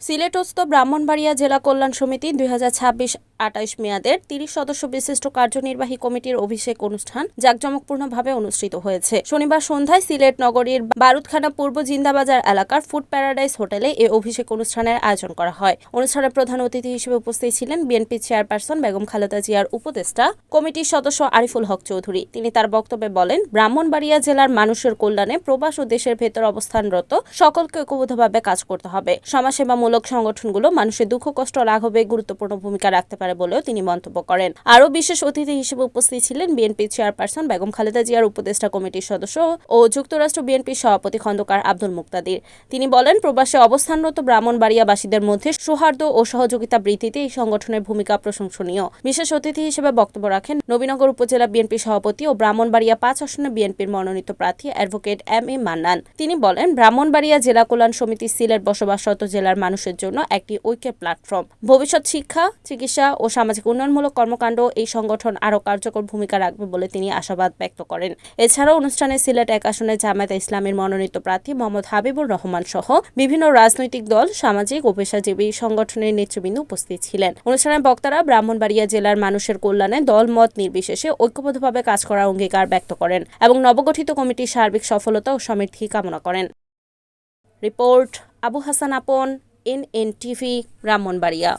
সিলেটস্থ ব্রাহ্মণবাড়িয়া জেলা কল্যাণ সমিতি দুই হাজার ছাব্বিশ আটাইশ মেয়াদের তিরিশ সদস্য বিশিষ্ট কার্যনির্বাহী কমিটির অভিষেক অনুষ্ঠান জাঁকজমকপূর্ণভাবে অনুষ্ঠিত হয়েছে। শনিবার সন্ধ্যায় সিলেট নগরীর বারুদখানা পূর্ব জিন্দাবাজার এলাকার ফুড প্যারাডাইস হোটেলে এই অভিষেক অনুষ্ঠানের আয়োজন করা হয়। অনুষ্ঠানে প্রধান অতিথি হিসেবে উপস্থিত ছিলেন বিএনপি চেয়ারপারসন বেগম খালেদা জিয়ার উপদেষ্টা কমিটির সদস্য আরিফুল হক চৌধুরী। তিনি তার বক্তব্যে বলেন, ব্রাহ্মণবাড়িয়া জেলার মানুষের কল্যাণে প্রবাস ও দেশের ভেতর অবস্থানরত সকলকে ঐক্যবদ্ধভাবে কাজ করতে হবে। সমাজসেবামূলক সংগঠনগুলো মানুষের দুঃখ, কষ্ট লাঘবে গুরুত্বপূর্ণ ভূমিকা রাখতে পারে বলেও তিনি মন্তব্য করেন। আরও বিশেষ অতিথি হিসেবে উপস্থিত ছিলেন বিএনপি চেয়ারপারসন বেগম খালেদা জিয়ার উপদেষ্টা কমিটির সদস্য ও যুক্তরাষ্ট্র বিএনপির সভাপতি খন্দকার আব্দুল মুক্তাদির। তিনি বলেন, প্রবাসে অবস্থানরত ব্রাহ্মণবাড়িয়াবাসীদের মধ্যে সৌহার্দ্য ও সহযোগিতা বৃদ্ধিতে এই সংগঠনের ভূমিকা প্রশংসনীয়। বিশেষ অতিথি হিসেবে বক্তব্য রাখেন নবীনগর উপজেলা বিএনপি সভাপতি ও ব্রাহ্মণবাড়িয়া পাঁচ আসনে বিএনপির মনোনীত প্রার্থী অ্যাডভোকেট এম এ মান্নান। তিনি বলেন, ব্রাহ্মণবাড়িয়া জেলা কল্যাণ সমিতি সিলেট বসবাসরত জেলার মানুষের জন্য একটি ঐক্যের প্ল্যাটফর্ম। ভবিষ্যৎ শিক্ষা, চিকিৎসা ও সামাজিক উন্নয়নমূলক কর্মকাণ্ড এই সংগঠন আরও কার্যকর ভূমিকা রাখবে বলে তিনি আশাবাদ ব্যক্ত করেন। এছাড়াও অনুষ্ঠানে সিলেট এক আসনে জামায়াতে ইসলামের মনোনীত প্রার্থী মোহাম্মদ হাবিবুর রহমান সহ বিভিন্ন রাজনৈতিক দল, সামাজিক ও পেশাজীবী সংগঠনের নেতৃবৃন্দ উপস্থিত ছিলেন। অনুষ্ঠানে বক্তারা ব্রাহ্মণবাড়িয়া জেলার মানুষের কল্যাণে দলমত নির্বিশেষে ঐক্যবদ্ধভাবে কাজ করার অঙ্গীকার ব্যক্ত করেন এবং নবগঠিত কমিটির সার্বিক সফলতা ও সমৃদ্ধি কামনা করেন। রিপোর্ট আবু হাসান আপন এন এন টিভি ব্রাহ্মণবাড়িয়া।